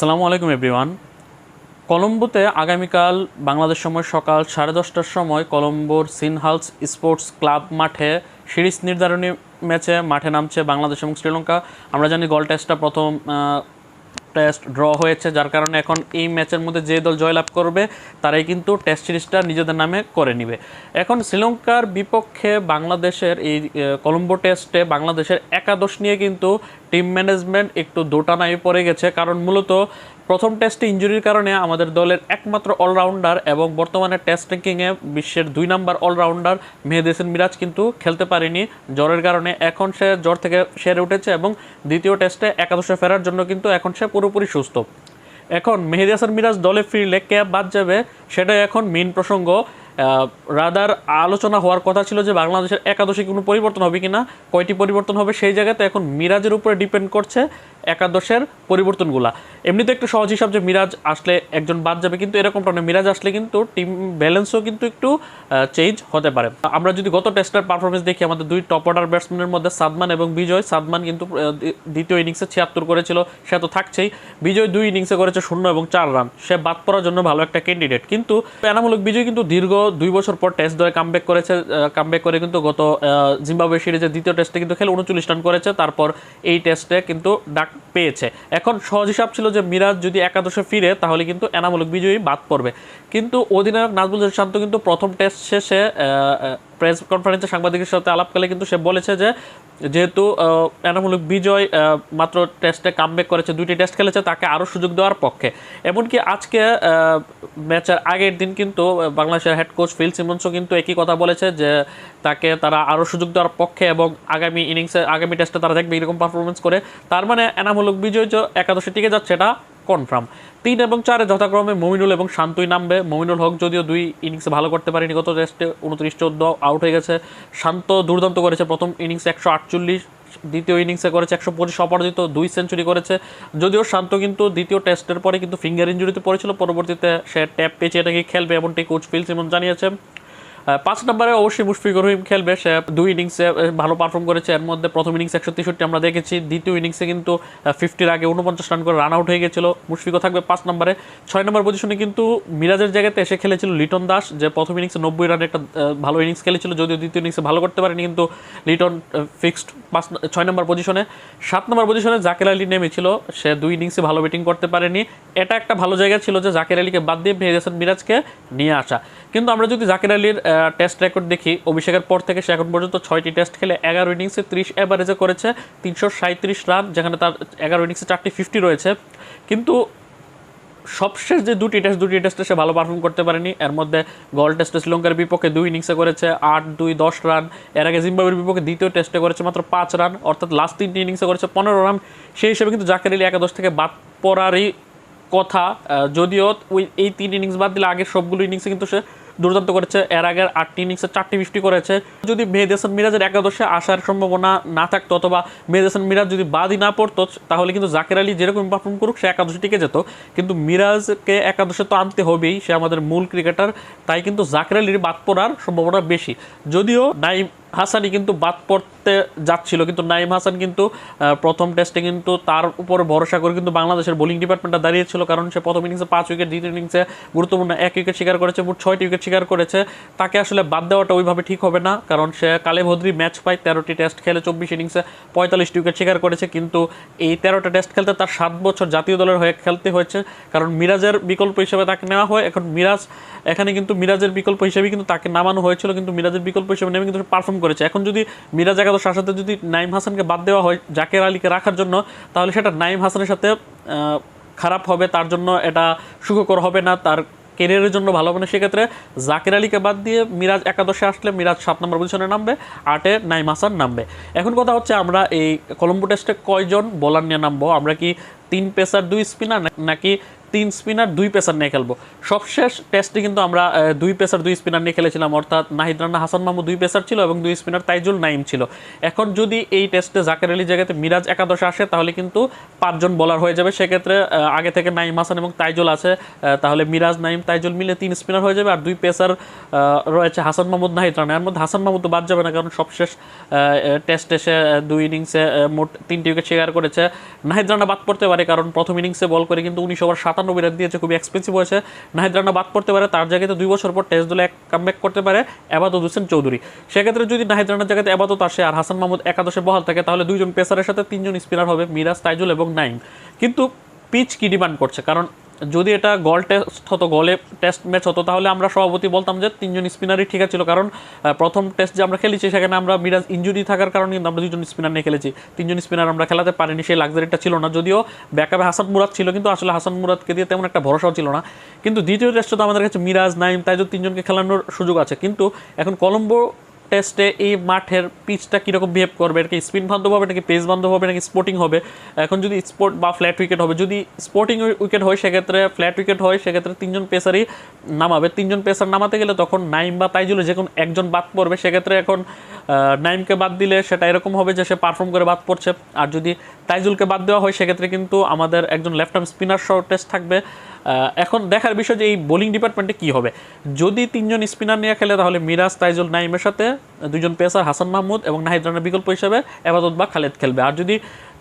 আসসালামু আলাইকুম, এভরিওয়ান। কলম্বোতে আগামীকাল বাংলাদেশ সময় সকাল সাড়ে দশটার সময় কলম্বোর সিনহালস স্পোর্টস ক্লাব মাঠে সিরিজ নির্ধারণী ম্যাচে মাঠে নামছে বাংলাদেশ এবং শ্রীলঙ্কা। আমরা জানি গল টেস্টটা প্রথম টেস্ট ড্র হয়েছে, যার কারণে এখন এই ম্যাচের মধ্যে যে দল জয়লাভ করবে, তারাই কিন্তু টেস্ট সিরিজটা নিজেদের নামে করে নিবে। এখন শ্রীলঙ্কার বিপক্ষে বাংলাদেশের এই কলম্বো টেস্টে বাংলাদেশের একাদশ নিয়ে কিন্তু টিম ম্যানেজমেন্ট একটু দোটানায় পড়ে গেছে, কারণ মূলত প্রথম টেস্টে ইঞ্জুরির কারণে আমাদের দলের একমাত্র অলরাউন্ডার এবং বর্তমানে টেস্ট র্যাঙ্কিংয়ে বিশ্বের দুই নাম্বার অলরাউন্ডার মেহেদ হাসান মিরাজ কিন্তু খেলতে পারেনি জ্বরের কারণে। এখন সে জ্বর থেকে সেরে উঠেছে এবং দ্বিতীয় টেস্টে একাদশে ফেরার জন্য কিন্তু এখন সে পুরোপুরি সুস্থ। এখন মেহেদি হাসান মিরাজ দলে ফিরলে কে বাদ যাবে, সেটাই এখন মেইন প্রসঙ্গ। রাদার আলোচনা হওয়ার কথা ছিল যে বাংলাদেশের একাদশে কোনো পরিবর্তন হবে কিনা, কয়টি পরিবর্তন হবে সেই জায়গাতে এখন মিরাজের উপরে ডিপেন্ড করছে। একাদশের পরিবর্তনগুলা। এমনিতে একটু সহজ হিসাব যে মিরাজ আসলে একজন বাদ যাবে, কিন্তু এরকমটা নয় মিরাজ আসলে কিন্তু টিম ব্যালেন্সও কিন্তু একটু চেঞ্জ হতে পারে। আমরা যদি গত টেস্টের পারফরমেন্স দেখি, আমাদের দুই টপ অর্ডার ব্যাটসম্যানের মধ্যে সাদমান এবং বিজয়। সাদমান কিন্তু দ্বিতীয় ইনিংসে ছিয়াত্তর করেছিল, সে তো থাকছেই। বিজয় দুই ইনিংসে করেছে শূন্য এবং চার রান সে বাদ পড়ার জন্য ভালো একটা ক্যান্ডিডেট কিন্তু এনামূলক বিজয় কিন্তু দীর্ঘ দুই বছর পর টেস্ট ধরে কামব্যাক করেছে কামব্যাক করে কিন্তু গত জিম্বাবুয়ে সিরিজের দ্বিতীয় টেস্টে কিন্তু খেলে উনচল্লিশ রান করেছে। তারপর এই টেস্টে কিন্তু ডাক পেয়েছে। এখন সহজ হিসাব ছিল যে মিরাজ যদি একাদশে ফিরে, তাহলে কিন্তু এনামূলক বিজয়ী বাদ পড়বে। কিন্তু অধিনায়ক হোসেন শান্ত কিন্তু প্রথম টেস্ট শেষে প্রেস কনফারেন্সে সাংবাদিকের সাথে আলাপকালে কিন্তু সে বলেছে যে, যেহেতু এনামূলক বিজয় মাত্র টেস্টে কামব্যাক করেছে, দুইটি টেস্ট খেলেছে, তাকে আরও সুযোগ দেওয়ার পক্ষে। এমনকি আজকে ম্যাচের আগের দিন কিন্তু বাংলাদেশের হেড কোচ ফিল সিমন্সও কিন্তু একই কথা বলেছে যে, তাকে তারা আরও সুযোগ দেওয়ার পক্ষে এবং আগামী ইনিংসে আগামী টেস্টে তারা দেখবে এরকম পারফরমেন্স করে। তার মানে এনামূলক বিজয় যে একাদশে টিকে যাচ্ছে, এটা কনফার্ম। তিন এবং চারে যথাক্রমে মমিনুল এবং শান্তই নামবে। মমিনুল হক, যদিও দুই ইনিংসে ভালো করতে পারেনি, গত টেস্টে উনত্রিশ, চোদ্দ আউট হয়ে গেছে। শান্ত দুর্দান্ত করেছে, প্রথম ইনিংসে একশো আটচল্লিশ, দ্বিতীয় ইনিংসে করেছে একশো পঁচিশ অপরাজিত, দুই সেঞ্চুরি করেছে। যদিও শান্ত কিন্তু দ্বিতীয় টেস্টের পরে কিন্তু ফিঙ্গার ইঞ্জুরিতে পড়েছিল, পরবর্তীতে সে ট্যাপ পেয়েছে এটাকে খেলবে, এমনটি কোচ ফিল সিমন জানিয়েছে। পাঁচ নম্বরে অবশ্যই মুশফিকুর রহিম খেলবে। সে দুই ইনিংসে ভালো পারফর্ম করেছে। এর মধ্যে প্রথম ইনিংসে একশো তেষট্টি আমরা দেখেছি। দ্বিতীয় ইনিংসে কিন্তু ফিফটির আগে উনপঞ্চাশ রান করে রান আউট হয়ে গেছিল। মুশফিকও থাকবে পাঁচ নম্বরে। ছয় নম্বর পজিশনে কিন্তু মিরাজের জায়গাতে এসে খেলেছিল লিটন দাস, যে প্রথম ইনিংসে নব্বই রানের একটা ভালো ইনিংস খেলেছিল। যদিও দ্বিতীয় ইনিংসে ভালো করতে পারেনি, কিন্তু লিটন ফিক্সড পাঁচ ছয় নম্বর পজিশনে সাত নম্বর পজিশনে জাকের আলী নেমেছিল। সে দুই ইনিংসে ভালো ব্যাটিং করতে পারেনি। এটা একটা ভালো জায়গা ছিল যে জাকের আলীকে বাদ দিয়ে হাসান মিরাজকে নিয়ে আসা। কিন্তু আমরা যদি জাকের আলীর টেস্ট রেকর্ড দেখি। অভিষেকের পর থেকে সে এখন পর্যন্ত ছয়টি টেস্ট খেলে, এগারো ইনিংসে ত্রিশ অ্যাভারেজে করেছে, তিনশো সাঁত্রিশ রান যেখানে তার এগারো ইনিংসে চারটি ফিফটি রয়েছে। কিন্তু সবশেষ যে দুটি টেস্ট দুটি টেস্টে সে ভালো পারফর্ম করতে পারেনি। এর মধ্যে গল টেস্টে শ্রীলঙ্কার বিপক্ষে দুই ইনিংসে করেছে, আট, দুই, দশ রান এর আগে জিম্বাবুয়ের বিপক্ষে দ্বিতীয় টেস্টে করেছে মাত্র পাঁচ রান অর্থাৎ লাস্ট তিনটি ইনিংসে করেছে পনেরো রান সেই হিসেবে কিন্তু জাকের আলী একাদশ থেকে বাদ পড়ারই কথা। যদিও ওই এই তিন ইনিংস বাদ দিলে আগের সবগুলো ইনিংসে কিন্তু সে দুর্দান্ত করেছে। এর আগের আটটি ইনিংসে চারটি ফিফটি করেছে। যদি মেহেদ হাসান মিরাজের একাদশে আসার সম্ভাবনা না থাকতো অথবা মেহেদ হাসান মিরাজ যদি বাদই না পড়তো, তাহলে কিন্তু জাকের আলী যেরকম পারফর্ম করুক, সে একাদশে টিকে যেত। কিন্তু মিরাজকে একাদশে তো আনতে হবেই, সে আমাদের মূল ক্রিকেটার তাই কিন্তু জাকের আলীর বাদ পড়ার সম্ভাবনা বেশি। যদিও নাইম হাসানি কিন্তু বাদ পড়তে যাচ্ছিল, কিন্তু নাইম হাসান কিন্তু প্রথম টেস্টে কিন্তু তার উপর ভরসা করে কিন্তু বাংলাদেশের বোলিং ডিপার্টমেন্টটা দাঁড়িয়েছিল, কারণ সে প্রথম ইনিংসে পাঁচ উইকেট দ্বিতীয় ইনিংসে গুরুত্বপূর্ণ এক উইকেট শিকার করেছে, মোট ছয়টি উইকেট শিকার করেছে। তাকে আসলে বাদ দেওয়াটা ওইভাবে ঠিক হবে না, কারণ সে কালে ভদ্রি ম্যাচ পায়, তেরোটি টেস্ট খেলে চব্বিশ ইনিংসে পঁয়তাল্লিশটি উইকেট শিকার করেছে, কিন্তু এই তেরোটা টেস্ট খেলতে তার সাত বছর জাতীয় দলের হয়ে খেলতে হয়েছে, কারণ মিরাজের বিকল্প হিসেবে তাকে নেওয়া হয়। এখন মিরাজ, এখানে কিন্তু মিরাজের বিকল্প হিসেবে কিন্তু তাকে নামানো হয়েছিল, কিন্তু মিরাজের বিকল্প হিসেবে নেমে কিন্তু পারফর্ম করেছে। এখন যদি মিরাজ একাদশ সাথে যদি নাইম হাসানকে বাদ দেওয়া হয় জাকের আলীকে রাখার জন্য, তাহলে সেটা নাইম হাসানের সাথে খারাপ হবে, তার জন্য এটা সুখকর হবে না, তার কেরিয়ারের জন্য ভালো হবে না। সেক্ষেত্রে জাকির আলীকে বাদ দিয়ে মিরাজ একাদশে আসলে মিরাজ সাত নম্বর পজিশনে নামবে, আটে নাইম হাসান নামবে। এখন কথা হচ্ছে আমরা এই কলম্বো টেস্টে কয়জন বোলার নিয়ে নামবো? আমরা কি তিন পেসার দুই স্পিনার নাকি তিন স্পিনার, দুই পেসার নিয়ে খেলব। সবশেষ টেস্টে কিন্তু আমরা দুই পেসার, দুই স্পিনার নিয়ে খেলেছিলাম। অর্থাৎ নাহিদ রানা, হাসান মাহমুদ দুই পেসার ছিল এবং দুই স্পিনার তাইজুল নাইম ছিল। এখন যদি এই টেস্টে জাকের আলী জায়গাতে মিরাজ একাদশে আসে, তাহলে কিন্তু পাঁচজন বলার হয়ে যাবে। সেক্ষেত্রে আগে থেকে নাইম হাসান এবং তাইজুল আছে তাহলে মিরাজ নাইম তাইজুল মিলে তিন স্পিনার হয়ে যাবে। আর দুই পেসার রয়েছে হাসান মাহমুদ, নাহিদ রানা। এর মধ্যে হাসান মাহমুদ তো বাদ যাবে না, কারণ সবশেষ টেস্টে সে দুই ইনিংসে মোট তিনটি উইকেট শিকার করেছে। নাহিদ রানা বাদ পড়তে পারে, কারণ প্রথম ইনিংসে বল করে কিন্তু উনিশ ওভার সাতানব্বই রান দিয়েছে, খুবই এক্সপেন্সিভ হয়েছে। নাহিদ রানা বাদ পড়তে পারে, তার জায়গাতে দুই বছর পর টেস্ট দলে এক কামব্যাক করতে পারে, এবাদত হোসেন চৌধুরী। সেক্ষেত্রে যদি নাহিদ রানার জায়গাতে এবাদত আসে আর হাসান মাহমুদ একাদশে বহাল থাকে, তাহলে দুইজন পেসারের সাথে তিনজন স্পিনার হবে, মিরাজ তাইজুল এবং নাইম কিন্তু পিচ কি ডিমান্ড করছে? কারণ যদি এটা গল টেস্ট হতো গলে টেস্ট ম্যাচ হতো, তাহলে আমরা সভাপতি বলতাম যে তিনজন স্পিনারই ঠিক ছিল। কারণ প্রথম টেস্ট যে আমরা খেলেছি, সেখানে আমরা মিরাজ ইঞ্জুরি থাকার কারণে কিন্তু আমরা দুজন স্পিনার নিয়ে খেলেছি। তিনজন স্পিনার আমরা খেলাতে পারিনি, সেই লাক্সারিটা ছিল না। যদিও ব্যাকআপে হাসান মুরাদ ছিল, কিন্তু আসলে হাসান মুরাদকে দিয়ে তেমন একটা ভরসাও ছিল না। কিন্তু দ্বিতীয় টেস্টে তো আমাদের কাছে মিরাজ নাইম তাইজুল তিনজনকে খেলানোর সুযোগ আছে। কিন্তু এখন কলম্বো টেস্টে এই মাঠের পিচটা কীরকম বিহেভ করবে? এটা কি স্পিন বান্ধব হবে নাকি পেস বান্ধব হবে নাকি স্পোর্টিং হবে? এখন যদি স্পোর্ট বা ফ্ল্যাট উইকেট হবে, যদি স্পোর্টিং উইকেট হয়, সেক্ষেত্রে ফ্ল্যাট উইকেট হয়, সেক্ষেত্রে তিনজন পেসারই নামাবে। তিনজন পেসার নামাতে গেলে তখন নাইম বা তাইজুলে যে কোনো একজন বাদ পড়বে। সেক্ষেত্রে এখন নাইমকে বাদ দিলে সেটা এরকম হবে যে সে পারফর্ম করে বাদ পড়ছে। আর যদি তাইজুলকে বাদ দেওয়া হয়, সেক্ষেত্রে কিন্তু আমাদের একজন লেফট আর্ম স্পিনার সহ টেস্ট থাকবে। এখন দেখার বিষয় যে এই বোলিং ডিপার্টমেন্টে কি হবে? যদি তিনজন স্পিনার নিয়ে খেলে, তাহলে মিরাজ, তাইজুল নাইমের সাথে দুজন পেসার হাসান মাহমুদ এবং নাহিদ রানার বিকল্প হিসেবে এবাদত বা খালেদ খেলবে। আর যদি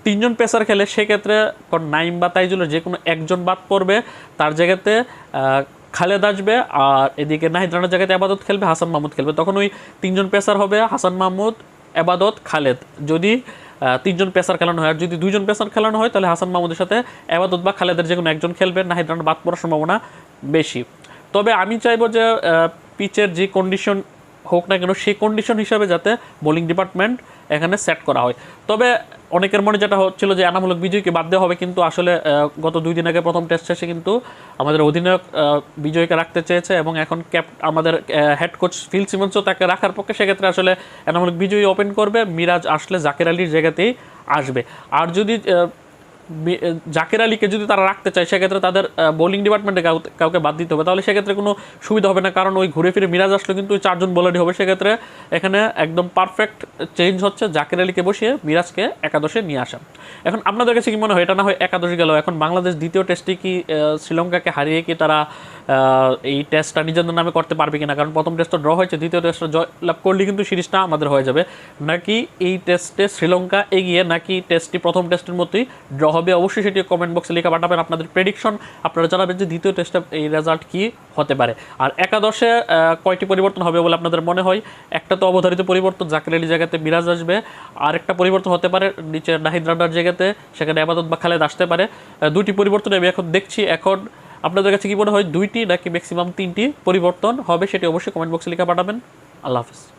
তিনজন পেসার খেলে, সেক্ষেত্রে নাইম বা তাইজুলের যে কোনো একজন বাদ পড়বে, তার জায়গাতে খালেদ আসবে আর এদিকে নাহিদ রানার জায়গাতে আবাদত খেলবে, হাসান মাহমুদ খেলবে। তখন ওই তিনজন পেসার হবে হাসান মাহমুদ, এবাদত, খালেদ। যদি তিনজন পেসার খেলানো হয়। আর যদি দুইজন পেসার খেলানো হয়, তাহলে হাসান মাহমুদের সাথে এবাদত বা খালেদের যে কোনো একজন খেলবেন। নাহিদ রানা বাদ পড়ার সম্ভাবনা বেশি। তবে আমি চাইব যে পিচের যে কন্ডিশন হোক না কেন, সেই কন্ডিশন হিসাবে যাতে বোলিং ডিপার্টমেন্ট এখানে সেট করা হয়। তবে অনেকের মনে যেটা হচ্ছিল যে এনামূলক বিজয়কে বাদ দেওয়া হবে, কিন্তু আসলে গত দুই দিন আগে প্রথম টেস্ট শেষে কিন্তু আমাদের অধিনায়ক বিজয়কে রাখতে চেয়েছে এবং এখন ক্যাপ আমাদের হেড কোচ ফিল সিমন্সও তাকে রাখার পক্ষে, সেক্ষেত্রে আসলে এনামূলক বিজয়ী ওপেন করবে। মিরাজ আসলে জাকের আলীর জায়গাতেই আসবে। আর যদি জাকের আলীকে যদি তারা রাখতে চায়, সেক্ষেত্রে তাদের বোলিং ডিপার্টমেন্টে কাউকে বাদ দিতে হবে। তাহলে সেক্ষেত্রে কোনো সুবিধা হবে না, কারণ ওই ঘুরে ফিরে মিরাজ আসলে কিন্তু ওই চারজন বোলারই হবে। সেক্ষেত্রে এখানে একদম পারফেক্ট চেঞ্জ হচ্ছে জাকের আলীকে বসিয়ে মিরাজকে একাদশে নিয়ে আসা। এখন আপনাদের কাছে কি মনে হয়? এটা না হয় একাদশে গেল। এখন বাংলাদেশ দ্বিতীয় টেস্টে কি শ্রীলঙ্কাকে হারিয়ে কি তারা এই টেস্টটা নিজেদের নামে করতে পারবে কিনা? কারণ প্রথম টেস্টটা ড্র হয়েছে, দ্বিতীয় টেস্টটা জয় লাভ করলে কিন্তু সিরিজটা আমাদের হয়ে যাবে। নাকি এই টেস্টে শ্রীলঙ্কা এগিয়ে, নাকি টেস্টটি প্রথম টেস্টের মতোই ড্র হবে, অবশ্যই সেটি কমেন্ট বক্সে লেখা পাঠাবেন আপনাদের প্রেডিকশন আপনারা জানাবেন যে দ্বিতীয় টেস্টে এই রেজাল্ট কি হতে পারে। আর একাদশে কয়টি পরিবর্তন হবে বলে আপনাদের মনে হয়? একটা তো অবধারিত পরিবর্তন, জাকির আলী জায়গাতে মিরাজ আসবে। আর একটা পরিবর্তন হতে পারে নিচে নাহিদ রানার জায়গাতে, সেখানে আবাদত বা খালেদ আসতে পারে। দুটি পরিবর্তন আমি এখন দেখছি। এখন আপনাদের কাছে কি মনে হয়, দুইটি নাকি ম্যাক্সিমাম তিনটি পরিবর্তন হবে সেটি অবশ্যই কমেন্ট বক্সে লেখা পাঠাবেন। আল্লাহ হাফিজ।